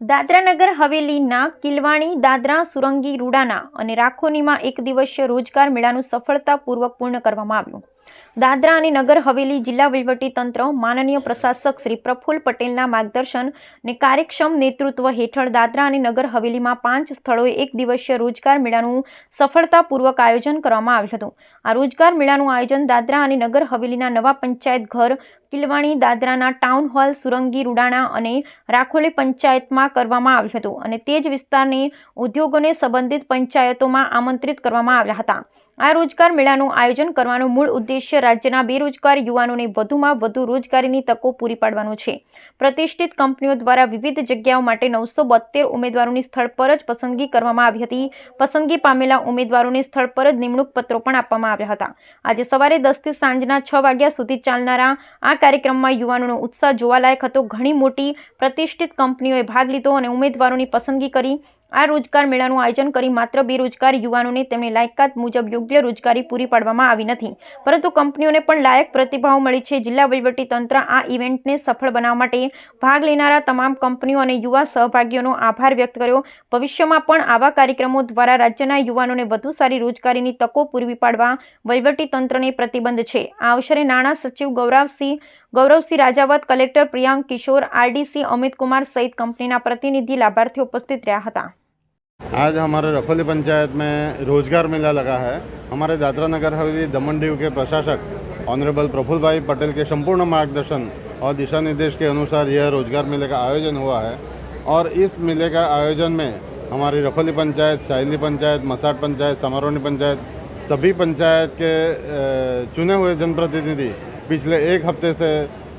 દાદરાનગર હવેલીના કિલવાણી, દાદરા, સુરંગી, રૂડાના અને રાખોનીમાં એક દિવસીય રોજગાર મેળાનું સફળતાપૂર્વક પૂર્ણ કરવામાં આવ્યું. દાદરા અને નગર હવેલી જિલ્લા તંત્ર માનનીય પ્રશાસક શ્રી પ્રફુલ્લ પટેલના માર્ગદર્શન અને કાર્યક્ષમ નેતૃત્વ હેઠળ દાદરા અને નગર હવેલીમાં પાંચ સ્થળોએ એક દિવસીય રોજગાર મેળાનું સફળતાપૂર્વક આયોજન કરવામાં આવ્યું હતું. આ રોજગાર મેળાનું આયોજન દાદરા અને નગર હવેલીના નવા પંચાયત ઘર કિલવાણી દાદરાના ટાઉન હોલ સુરંગી રૂડાણા અને રાખોલી પંચાયતમાં કરવામાં આવ્યું હતું અને તે જ વિસ્તારની ઉદ્યોગોને સંબંધિત પંચાયતોમાં આમંત્રિત કરવામાં આવ્યા હતા. આ રોજગાર મેળાનું આયોજન કરવાનો મૂળ ઉદ્દેશ્ય રાજ્યના બેરોજગાર યુવાનોને વધુમાં વધુ રોજગારીની તકો પૂરી પાડવાનો છે. પ્રતિષ્ઠિત કંપનીઓ દ્વારા વિવિધ જગ્યાઓ માટે નવસો બોતેર ઉમેદવારોની સ્થળ પર જ પસંદગી કરવામાં આવી હતી. પસંદગી પામેલા ઉમેદવારોને સ્થળ પર જ નિમણૂક પત્રો પણ આપવામાં આવ્યા હતા. આજે સવારે દસથી સાંજના છ વાગ્યા સુધી ચાલનારા આ કાર્યક્રમમાં યુવાનોનો ઉત્સાહ જોવાલાયક હતો. ઘણી મોટી પ્રતિષ્ઠિત કંપનીઓએ ભાગ લીધો અને ઉમેદવારોની પસંદગી કરી. આ રોજગાર મેળાનું આયોજન કરી માત્ર બેરોજગાર યુવાનોને તેમની લાયકાત મુજબ યોગ્ય રોજગારી પૂરી પાડવામાં આવી નથી. પરંતુ કંપનીઓને પણ લાયક પ્રતિભાવ મળી છે. જિલ્લા તંત્ર આ ઇવેન્ટને સફળ બનાવવા માટે ભાગ લેનારા તમામ કંપનીઓ અને યુવા સહભાગીઓનો આભાર વ્યક્ત કર્યો. ભવિષ્યમાં પણ આવા કાર્યક્રમો દ્વારા રાજ્યના યુવાનોને વધુ સારી રોજગારીની તકો પૂરી પાડવા તંત્રને પ્રતિબંધ છે. આ અવસરે નાણાં સચિવ ગૌરવસિંહ ગૌરવસિંહ રાજાવત કલેક્ટર પ્રિયાંક કિશોર આરડીસી અમિત કુમાર સહિત કંપનીના પ્રતિનિધિ લાભાર્થીઓ ઉપસ્થિત રહ્યા હતા आज हमारे रखोली पंचायत में रोजगार मेला लगा है हमारे दादरा नगर हवेली दमन दीव के प्रशासक ऑनरेबल प्रफुल्ल भाई पटेल के संपूर्ण मार्गदर्शन और दिशा निर्देश के अनुसार यह रोजगार मेले का आयोजन हुआ है और इस मेले का आयोजन में हमारी रखोली पंचायत साइली पंचायत मसाट पंचायत समारोनी पंचायत सभी पंचायत के अ, चुने हुए जनप्रतिनिधि पिछले एक हफ़्ते से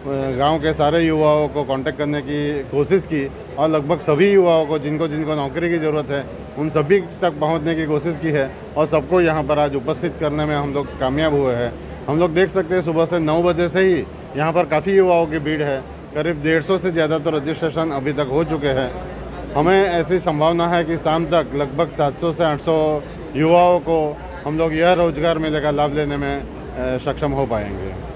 गाँव के सारे युवाओं को कांटेक्ट करने की कोशिश की और लगभग सभी युवाओं को, जिनको जिनको नौकरी की ज़रूरत है, उन सभी तक पहुँचने की कोशिश की है और सबको यहाँ पर आज उपस्थित करने में हम लोग कामयाब हुए हैं। हम लोग देख सकते हैं सुबह से नौ बजे से ही यहाँ पर काफ़ी युवाओं की भीड़ है। करीब डेढ़ सौ से ज़्यादा तो रजिस्ट्रेशन अभी तक हो चुके हैं। हमें ऐसी संभावना है कि शाम तक लगभग 700 से 800 युवाओं को हम लोग यह रोज़गार मेले का लाभ लेने में सक्षम हो पाएँगे।